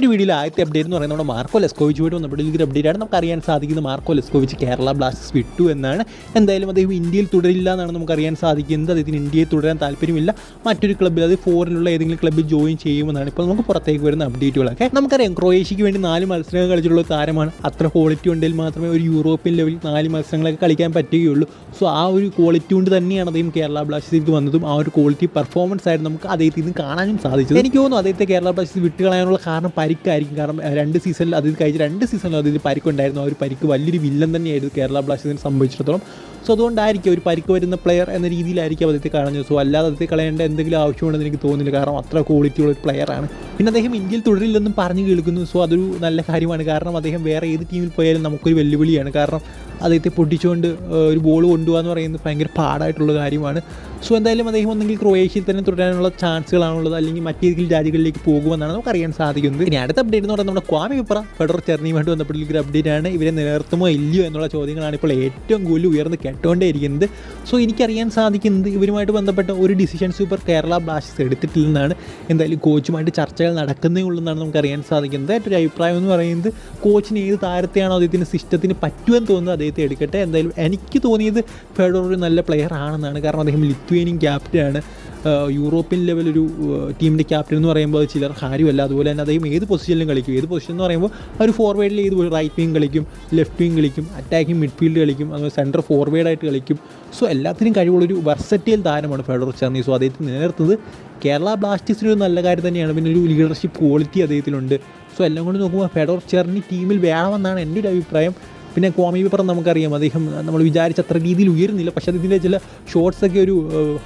ഒരു വീഡിയോയിൽ ആദ്യത്തെ അപ്ഡേറ്റ് എന്ന് പറയുന്നത് നമ്മുടെ മാർക്കോ വീട് നമ്മുടെ ഒരു അപ്ഡേറ്റ് ആണ്. നമുക്ക് അറിയാൻ സാധിക്കുന്നത് മാർക്കോ ലെസ്കോവിച്ച് കേരള ബ്ലാസ്റ്റേഴ്സ് വിട്ടു എന്നാണ്. എന്തായാലും അദ്ദേഹം ഇന്ത്യയിൽ തുടരില്ല എന്നാണ് നമുക്ക് അറിയാൻ സാധിക്കുന്നത്. അദ്ദേഹത്തിന് ഇന്ത്യയിൽ തുടരാൻ താല്പര്യമില്ല. മറ്റൊരു ക്ലബ്ബിൽ അത് ഫോറിനുള്ള ഏതെങ്കിലും ക്ലബ്ബിൽ ജോയിൻ ചെയ്യുമെന്നാണ് ഇപ്പോൾ നമുക്ക് പുറത്തേക്ക് വരുന്ന അപ്ഡേറ്റുകളൊക്കെ നമുക്കറിയാം ക്രൊയേഷ്യയ്ക്ക് വേണ്ടി നാല് മത്സരങ്ങൾ കളിച്ചിട്ടുള്ള താരമാണ്. അത്ര ക്വാളിറ്റി ഉണ്ടെങ്കിൽ മാത്രമേ ഒരു യൂറോപ്യൻ ലെവലിൽ നാല് മത്സരങ്ങളൊക്കെ കളിക്കാൻ പറ്റുകയുള്ളൂ. സോ ആ ഒരു ക്വാളിറ്റി കൊണ്ട് തന്നെയാണ് അദ്ദേഹം കേരള ബ്ലാസ്റ്റേഴ്സിലേക്ക് വന്നതും ആ ഒരു ക്വാളിറ്റി പെർഫോമൻസ് ആയിരുന്നു നമുക്ക് അദ്ദേഹത്തിൽ നിന്ന് കാണാനും സാധിച്ചത്. എനിക്ക് തോന്നുന്നു അദ്ദേഹത്തെ കേരള ബ്ലാസ്റ്റേഴ്സ് വിട്ടുകളയാനുള്ള കാരണം പരിക്കായിരിക്കും. കാരണം രണ്ട് സീസണിൽ അതിൽ കഴിച്ച രണ്ട് സീസണിലും അതിൽ പരിക്കുണ്ടായിരുന്നു. ആ ഒരു പരിക്ക് വലിയൊരു വില്ലൻ തന്നെയായിരുന്നു കേരള ബ്ലാസ്റ്റേഴ്സിനെ സംഭവിച്ചിടത്തോളം സോ അതുകൊണ്ടായിരിക്കും ഒരു പരിക്ക് വരുന്ന പ്ലെയർ എന്ന രീതിയിലായിരിക്കും അദ്ദേഹത്തെ കാണുന്നത് സോ അല്ലാതെ അദ്ദേഹത്തെ കളയേണ്ട എന്തെങ്കിലും ആവശ്യമുണ്ടെന്ന് എനിക്ക് തോന്നുന്നില്ല. കാരണം അത്ര ക്വാളിറ്റി ഉള്ള ഒരു പ്ലെയറാണ് പിന്നെ അദ്ദേഹം ഇന്ത്യയിൽ തുടരില്ലെന്നും പറഞ്ഞു കേൾക്കുന്നു. സോ അതൊരു നല്ല കാര്യമാണ്. കാരണം അദ്ദേഹം വേറെ ഏത് ടീമിൽ പോയാലും നമുക്കൊരു വെല്ലുവിളിയാണ്. കാരണം അദ്ദേഹത്തെ പൊട്ടിച്ചുകൊണ്ട് ഒരു ബോൾ കൊണ്ടുപോകുക എന്ന് പറയുന്നത് ഭയങ്കര പാടായിട്ടുള്ള കാര്യമാണ്. സോ എന്തായാലും അദ്ദേഹം ഒന്നെങ്കിൽ ക്രൊയേഷ്യയിൽ തന്നെ തുടരാനുള്ള ചാൻസുകളാണുള്ളത് അല്ലെങ്കിൽ മറ്റേതെങ്കിലും രാജ്യങ്ങളിലേക്ക് പോകുമെന്നാണ് നമുക്ക് അറിയാൻ സാധിക്കുന്നത്. ഇനി അടുത്ത അപ്ഡേറ്റ് എന്ന് പറയുന്നത് നമ്മുടെ ക്വാമി വിപ്ര ഫെഡറർ ചെർണിയുമായിട്ട് ബന്ധപ്പെട്ടുള്ള ഒരു അപ്ഡേറ്റ് ആണ്. ഇവരെ നിലനിർത്തുമോ ഇല്ലയോ എന്നുള്ള ചോദ്യങ്ങളാണ് ഇപ്പോൾ ഏറ്റവും കൂടുതൽ ഉയർന്ന് കേട്ടുകൊണ്ടേയിരിക്കുന്നത് സോ എനിക്കറിയാൻ സാധിക്കുന്നത് ഇവരുമായിട്ട് ബന്ധപ്പെട്ട ഒരു ഡിസിഷൻ സൂപ്പർ കേരള ബ്ലാസ്റ്റേഴ്സ് എടുത്തിട്ടില്ലെന്നാണ് എന്തായാലും കോച്ചുമായിട്ട് ചർച്ചകൾ നടക്കുന്നേ ഉള്ളെന്നാണ് നമുക്ക് അറിയാൻ സാധിക്കുന്നത്. ഏറ്റവും ഒരു അഭിപ്രായം എന്ന് പറയുന്നത് കോച്ചിന് ഏത് താരത്തെയാണോ അദ്ദേഹത്തിന്റെ സിസ്റ്റത്തിന് പറ്റുമെന്ന് തോന്നുന്നത് അദ്ദേഹത്തെ എടുക്കട്ടെ. എന്തായാലും എനിക്ക് തോന്നിയത് ഫെഡറർ ഒരു നല്ല പ്ലെയർ ആണെന്നാണ്. കാരണം അദ്ദേഹം ലിത്വേനിയൻ ക്യാപ്റ്റനാണ് യൂറോപ്യൻ ലെവൽ ഒരു ടീമിന്റെ ക്യാപ്റ്റൻ എന്ന് പറയുമ്പോൾ ചിലർ കാര്യമല്ല. അതുപോലെ തന്നെ അദ്ദേഹം ഏത് പൊസിഷനിലും കളിക്കും. ഏത് പൊസിഷൻ എന്ന് പറയുമ്പോൾ ഒരു ഫോർവേഡിൽ ഏത് റൈറ്റ് വിങ് കളിക്കും ലെഫ്റ്റ് വിങ് കളിക്കും അറ്റാക്കിംഗ് മിഡ്ഫീൽഡ് കളിക്കും അതുപോലെ സെന്റർ ഫോർവേഡായിട്ട് കളിക്കും. സോ എല്ലാത്തിനും കഴിവുള്ളൊരു വെർസറ്റൈൽ താരമാണ് ഫെഡറർ ചർണി സോ അദ്ദേഹത്തെ നിലനിർത്തുന്നത് കേരള ബ്ലാസ്റ്റേഴ്സിന് ഒരു നല്ല കാര്യം തന്നെയാണ്. പിന്നെ ഒരു ലീഡർഷിപ്പ് ക്വാളിറ്റി അദ്ദേഹത്തിലുണ്ട്. സോ എല്ലാം കൊണ്ട് നോക്കുമ്പോൾ ഫെഡറർ ചെർണി ടീമിൽ വേണമെന്നാണ് എന്റെ ഒരു അഭിപ്രായം. പിന്നെ കോമി പേപ്പർ നമുക്കറിയാം അദ്ദേഹം നമ്മൾ വിചാരിച്ച അത്ര രീതിയിൽ ഉയരുന്നില്ല പക്ഷേ അതിന്റെ ചില ഷോട്ട്സൊക്കെ ഒരു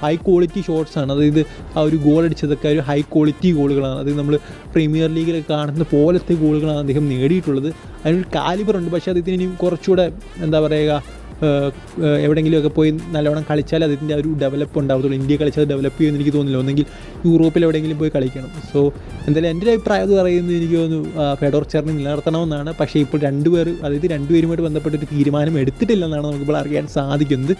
ഹൈ ക്വാളിറ്റി ഷോട്ട്സാണ് അതായത് ആ ഒരു ഗോൾ അടിച്ചതൊക്കെ ഒരു ഹൈ ക്വാളിറ്റി ഗോളുകളാണ് അതായത് നമ്മൾ പ്രീമിയർ ലീഗിലൊക്കെ കാണുന്ന പോലത്തെ ഗോളുകളാണ് അദ്ദേഹം നേടിയിട്ടുള്ളത്. അതിനൊരു കാലിബർ ഉണ്ട് പക്ഷേ അദ്ദേഹത്തിന് ഇനിയും കുറച്ചുകൂടെ എന്താ പറയുക എവിടെയെങ്കിലുമൊക്കെ പോയി നല്ലവണ്ണം കളിച്ചാൽ അതിന്റെ ഒരു ഡെവലപ്പ് ഉണ്ടാവത്തുള്ളൂ. ഇന്ത്യ കളിച്ചാൽ ഡെവലപ്പ് ചെയ്യുമെന്ന് എനിക്ക് തോന്നുന്നില്ല. ഒന്നെങ്കിൽ യൂറോപ്പിൽ എവിടെയെങ്കിലും പോയി കളിക്കണം. സോ എന്തായാലും എന്റെ അഭിപ്രായം പറയുന്നത് എനിക്ക് തോന്നുന്നു ഫെഡോർ ചേർന്ന് നിലനിർത്തണമെന്നാണ്. പക്ഷേ ഇപ്പോൾ രണ്ടുപേർ അതായത് രണ്ടുപേരുമായിട്ട് ബന്ധപ്പെട്ടൊരു തീരുമാനം എടുത്തിട്ടില്ലെന്നാണ് നമുക്കിപ്പോൾ അറിയാൻ സാധിക്കുന്നത്.